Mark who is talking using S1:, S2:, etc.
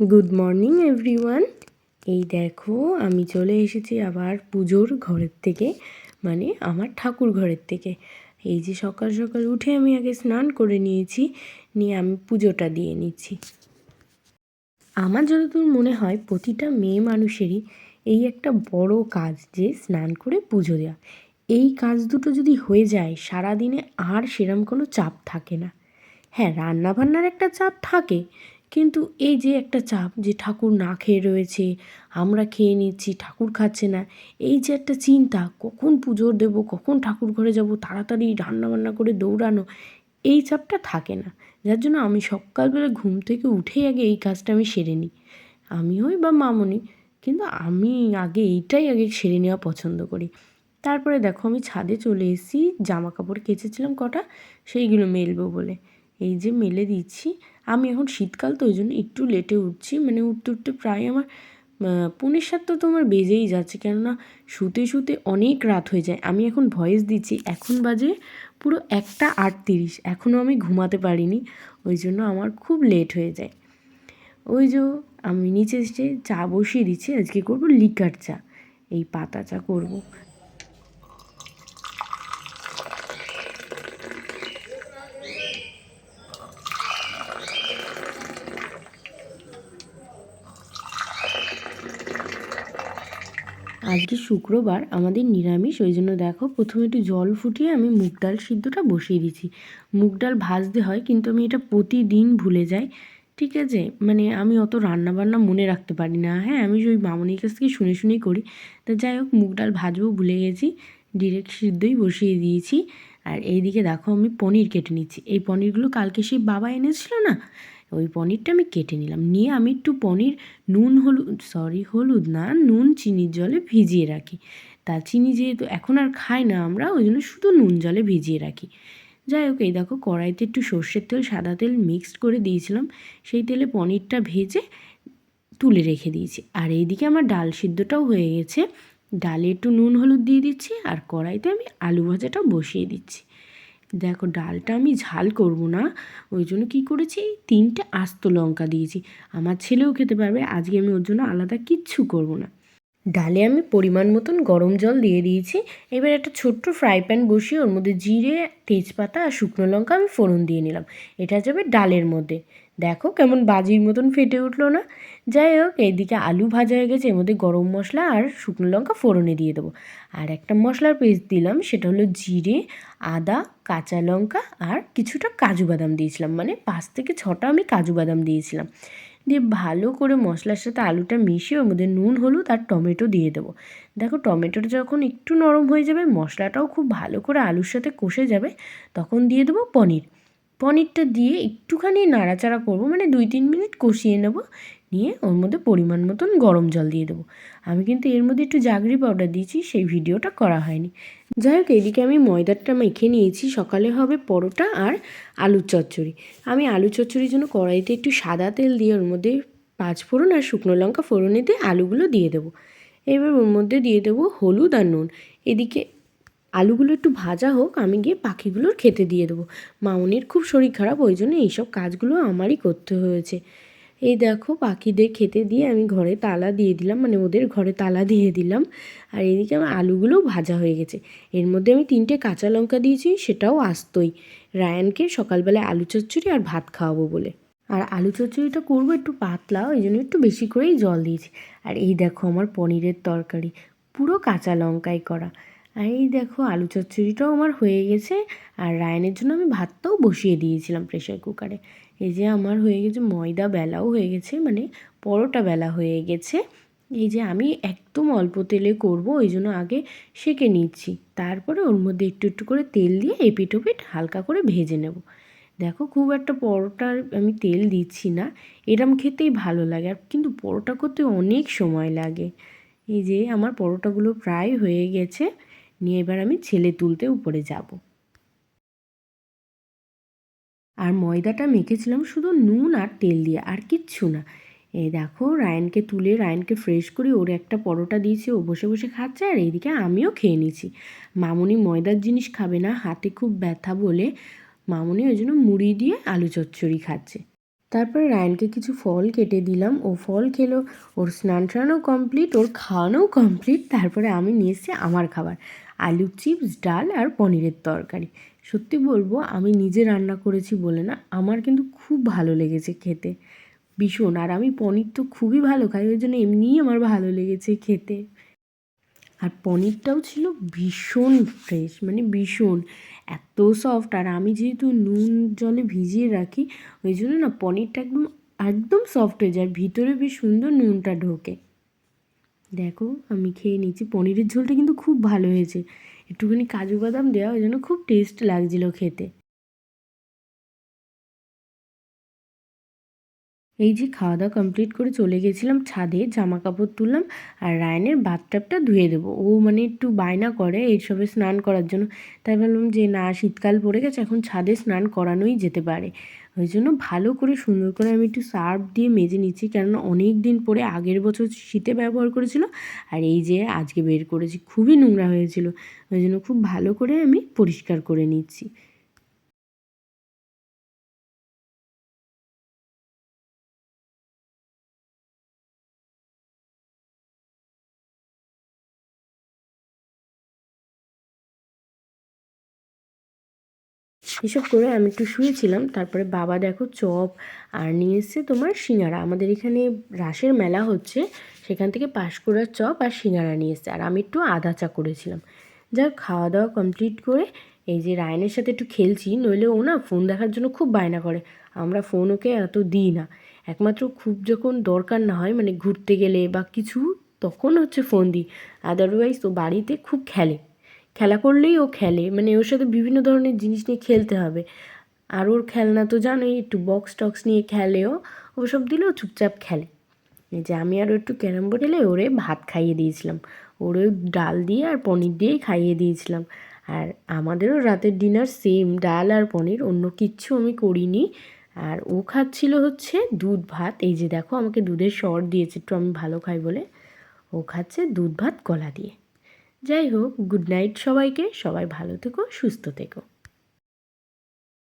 S1: Good morning everyone এই দেখো, আমি চলে এসেছি আবার পুজোর ঘরের থেকে মানে আমার ঠাকুর ঘরের থেকে। এই যে সকাল সকাল উঠে আমি আগে স্নান করে নিয়েছি, নিয়ে আমি পুজোটা দিয়ে নিচ্ছি। আমার যতদূর মনে হয়, প্রতিটা মেয়ে মানুষেরই এই একটা বড় কাজ যে স্নান করে পুজো দেওয়া। এই কাজ দুটো যদি হয়ে যায়, সারাদিনে আর সেরম কোনো চাপ থাকে না। হ্যাঁ রান্নাবান্নার একটা চাপ থাকে কিন্তু এই যে একটা চাপ যে ঠাকুর না খেয়ে রয়েছে, আমরা খেয়ে নিচ্ছি, ঠাকুর খাচ্ছে না, এই যে একটা চিন্তা, কখন পুজো দেবো, কখন ঠাকুর ঘরে যাব, তাড়াতাড়ি রান্নাবান্না করে দৌড়ানো, এই চাপটা থাকে না। যার জন্য আমি সকালবেলা ঘুম থেকে উঠেই আগে এই কাজটা আমি সেরে নিই। আমি হই বা মামনি, কিন্তু আমি আগে এইটাই আগে সেরে নেওয়া পছন্দ করি। তারপরে দেখো আমি ছাদে চলে এসেছি জামা কাপড় কেচেছিলাম কটা, সেইগুলো মেলবো বলে। এই যে মেলে দিচ্ছি। আমি এখন শীতকাল তো ওই জন্য একটু লেটে উঠছি। মানে উঠতে উঠতে প্রায় আমার পৌনে সাতটা তো আমার বেজেই যাচ্ছে। কেননা শুতে শুতে অনেক রাত হয়ে যায়। আমি এখন ভয়েস দিচ্ছি। এখন বাজে পুরো একটা আটতিরিশ। এখনও আমি ঘুমাতে পারিনি। ওই জন্য আমার খুব লেট হয়ে যায়। ওই যে আমি নিচে এসে চা বসিয়ে দিচ্ছি। আজকে করব লিকার চা। এই পাতা চা করব। আজকে শুক্রবার আমাদের নিরামিষ, ওই জন্য দেখো প্রথমে একটু জল ফুটিয়ে আমি মুগ ডাল সিদ্ধটা বসিয়ে দিচ্ছি মুগ ডাল ভাজতে হয়, কিন্তু আমি এটা প্রতিদিন ভুলে যাই, ঠিক আছে? মানে আমি অত রান্না বান্না মনে রাখতে পারি না। হ্যাঁ আমি ওই মামনির কাছ থেকে শুনে শুনেই করি। তা যাই হোক, মুগ ডাল ভাজবো ভুলে গেছি, ডিরেক্ট সিদ্ধই বসিয়ে দিয়েছি। আর এইদিকে দেখো আমি পনির কেটে নিচ্ছি। এই পনিরগুলো কালকে সেই বাবা এনেছিল না? ওই পনিরটা আমি কেটে নিলাম। নিয়ে আমি একটু পনির, নুন, হলুদ সরি হলুদ না, নুন চিনির জলে ভিজিয়ে রাখি। তা চিনি যেহেতু এখন আর খাই না আমরা, ওই জন্য শুধু নুন, জলে ভিজিয়ে রাখি। যাই হোক, এই দেখো কড়াইতে একটু সর্ষের তেল, সাদা তেল মিক্সড করে দিয়েছিলাম। সেই তেলে পনিরটা ভেজে তুলে রেখে দিয়েছি। আর এইদিকে আমার ডাল সিদ্ধটাও হয়ে গেছে। ডালে একটু নুন, হলুদ দিয়ে দিচ্ছি আর কড়াইতে আমি আলু ভাজাটাও বসিয়ে দিচ্ছি। দেখো ডালটা আমি ঝাল করব না, ওই জন্য কী করেছি? তিনটে আস্ত লঙ্কা দিয়েছি। আমার ছেলেও খেতে পারবে, আজকে আমি ওর জন্য আলাদা কিচ্ছু করব না। ডালে আমি পরিমাণ মতন গরম জল দিয়ে দিয়েছি। এবার একটা ছোট্ট ফ্রাই প্যান বসিয়ে ওর মধ্যে জিরে, তেজপাতা আর শুকনো লঙ্কা আমি ফোড়ন দিয়ে নিলাম। এটা যাবে ডালের মধ্যে। দেখো কেমন বাজির মতন ফেটে উঠল না। যাই হোক, এইদিকে আলু ভাজা হয়ে গেছে, এর মধ্যে গরম মশলা আর শুকনো লঙ্কা ফোড়নে দিয়ে দেবো। আর একটা মশলার পেস্ট দিলাম, সেটা হলো জিরে, আদা, কাঁচা লঙ্কা আর কিছুটা কাজু বাদাম দিয়েছিলাম। মানে পাঁচ থেকে ছটা আমি কাজু বাদাম দিয়েছিলাম। দিয়ে ভালো করে মশলার সাথে আলুটা মিশিয়ে ওর মধ্যে নুন, হলুদ আর টমেটো দিয়ে দেবো। দেখো টমেটোটা যখন একটু নরম হয়ে যাবে, মশলাটাও খুব ভালো করে আলুর সাথে কষে যাবে, তখন দিয়ে দেবো পনির। পনিরটা দিয়ে একটুখানি নাড়াচাড়া করব মানে দুই তিন মিনিট কষিয়ে নেব, নিয়ে ওর মধ্যে পরিমাণ মতন গরম জল দিয়ে দেবো। আমি কিন্তু এর মধ্যে একটু জাগরি পাউডার দিয়েছি, সেই ভিডিওটা করা হয়নি। যাই হোক, এদিকে আমি ময়দাটা মেখে নিয়েছি, সকালে হবে পরোটা আর আলুর চচ্চড়ি। আমি আলু চচ্চড়ির জন্য কড়াইতে একটু সাদা তেল দিয়ে ওর মধ্যে পাঁচ ফোড়ন আর শুকনো লঙ্কা ফোড়নে দিয়ে আলুগুলো দিয়ে দেবো। এবার ওর মধ্যে দিয়ে দেবো হলুদ আর নুন। এদিকে আলুগুলো একটু ভাজা হোক, আমি গিয়ে পাখিগুলোর খেতে দিয়ে দেবো। মামনির খুব শরীর খারাপ, ওই জন্য এইসব কাজগুলো আমারই করতে হয়েছে। এই দেখো, পাখিদের খেতে দিয়ে আমি ঘরে তালা দিয়ে দিলাম মানে ওদের ঘরে তালা দিয়ে দিলাম। আর এদিকে আমার আলুগুলোও ভাজা হয়ে গেছে। এর মধ্যে আমি তিনটে কাঁচা লঙ্কা দিয়েছি, সেটাও আসতই। রায়ানকে সকালবেলায় আলু চচ্চড়ি আর ভাত খাওয়াবো বলে। আর আলু চচ্চড়িটা করব একটু পাতলা, ওই জন্য একটু বেশি করেই জল দিয়েছি। আর এই দেখো আমার পনিরের তরকারি, পুরো কাঁচা লঙ্কায় করা। আর এই দেখো আলু চচ্চড়িটাও আমার হয়ে গেছে, আর রায়নের জন্য আমি ভাতটাও বসিয়ে দিয়েছিলাম প্রেশার কুকারে এই যে আমার হয়ে গেছে ময়দা বেলাও হয়ে গেছে মানে পরোটা বেলা হয়ে গেছে। এই যে আমি একদম অল্প তেলে করব, ওই জন্য আগে সেকে নিচ্ছি। তারপরে ওর মধ্যে একটু একটু করে তেল দিয়ে এপিট ওপিট হালকা করে ভেজে নেব। দেখো খুব একটা পরোটার আমি তেল দিচ্ছি না, এরম খেতেই ভালো লাগে, আর কিন্তু পরোটা করতে অনেক সময় লাগে। এই যে আমার পরোটাগুলো প্রায় হয়ে গেছে। নিয়ে এবার আমি ছেলে তুলতে উপরে যাব। আর ময়দাটা মেখেছিলাম শুধু নুন আর তেল দিয়ে, আর কিচ্ছু না। এ দেখো, রায়নকে তুলে, রায়নকে ফ্রেশ করে ওর একটা পরোটা দিয়েছি, ও বসে বসে খাচ্ছে, আর এইদিকে আমিও খেয়ে নিছি মামুনি ময়দার জিনিস খাবে না, হাতে খুব ব্যথা বলে মামুনি ওই জন্য মুড়ি দিয়ে আলু চচ্চড়ি খাচ্ছে। তারপরে রায়নকে কিছু ফল কেটে দিলাম, ও ফল খেলো, ওর স্নান টানও কমপ্লিট ওর খাওয়ানোও কমপ্লিট তারপরে আমি নিয়ে এসেছি আমার খাবার। আলু চিপস, ডাল আর পনিরের তরকারি। সত্যি বলব, আমি নিজে রান্না করেছি বলে না, আমার কিন্তু খুব ভালো লেগেছে খেতে। ভীষণ, আর আমি পনির তো খুবই ভালো খাই, ওই জন্য এমনিই আমার ভালো লেগেছে খেতে। আর পনিরটাও ছিল ভীষণ ফ্রেশ মানে ভীষণ, এত সফট আর আমি যেহেতু নুন জলে ভিজিয়ে রাখি, ওই জন্য না পনিরটা একদম একদম সফট হয়ে যায় ভিতরে বেশ সুন্দর নুনটা ঢোকে। দেখো, আমি খেয়ে নিচ্ছি পনিরের ঝোলটা কিন্তু খুব ভালো হয়েছে। একটুখানি কাজু বাদাম দেওয়া ওই জন্য খুব টেস্ট লাগছিল খেতে। এই যে খাওয়া দাওয়া কমপ্লিট করে চলে গেছিলাম ছাদে জামা কাপড় তুললাম আর রায়নের বাথটাবটা ধুয়ে দেবো। ও মানে একটু বায়না করে এইসবে স্নান করার জন্য। তাই ভাবলাম যে না, শীতকাল পড়ে গেছে, এখন ছাদে স্নান করানোই যেতে পারে। ওই জন্য ভালো করে সুন্দর করে আমি একটু সার্ফ দিয়ে মেজে নিচ্ছি। কেননা অনেক দিন পরে আগের বছর শীতে ব্যবহার করেছিল আর এই যে আজকে বের করেছি, খুবই নোংরা হয়েছিল। ওই জন্য খুব ভালো করে আমি পরিষ্কার করে নিচ্ছি। এসব করে আমি একটু শুয়েছিলাম। তারপরে বাবা দেখো চপ আর নিয়ে এসছে তোমার সিঙ্গারা। আমাদের এখানে রাসের মেলা হচ্ছে, সেখান থেকে পাঁশকুড়ার চপ আর সিঙ্গারা নিয়ে এসছে। আর আমি একটু আদা চা করেছিলাম। যাক খাওয়া দাওয়া কমপ্লিট করে এই যে রায়নের সাথে একটু খেলছি, নইলে ও না ফোন দেখার জন্য খুব বায়না করে। আমরা ফোন ওকে এত দিই না। একমাত্র খুব যখন দরকার না হয় মানে ঘুরতে গেলে বা কিছু, তখন হচ্ছে ফোন দিই। আদারওয়াইজ তো বাড়িতে খুব খেলে। খেলা করলেই ও খেলে। মানে ওর সাথে বিভিন্ন ধরনের জিনিস নিয়ে খেলতে হবে। আর ওর খেলনা তো জানোই, একটু বক্স টক্স নিয়ে খেলেও ওসব দিলেও চুপচাপ খেলে। যে আমি আরও একটু ক্যারাম বোর্ড এলে ওরে ভাত খাইয়ে দিয়েছিলাম। ওরে ডাল দিয়ে আর পনির দিয়েই খাইয়ে দিয়েছিলাম। আর আমাদেরও রাতের ডিনার সেম ডাল আর পনির, অন্য কিচ্ছু আমি করিনি। আর ও খাচ্ছিল হচ্ছে দুধ ভাত। এই যে দেখো, আমাকে দুধের শর দিয়েছে, একটু আমি ভালো খাই বলে। ও খাচ্ছে দুধ ভাত, কলা দিয়ে। যাই হোক গুড নাইট সবাইকে সবাই ভালো থেকো সুস্থ থেকো।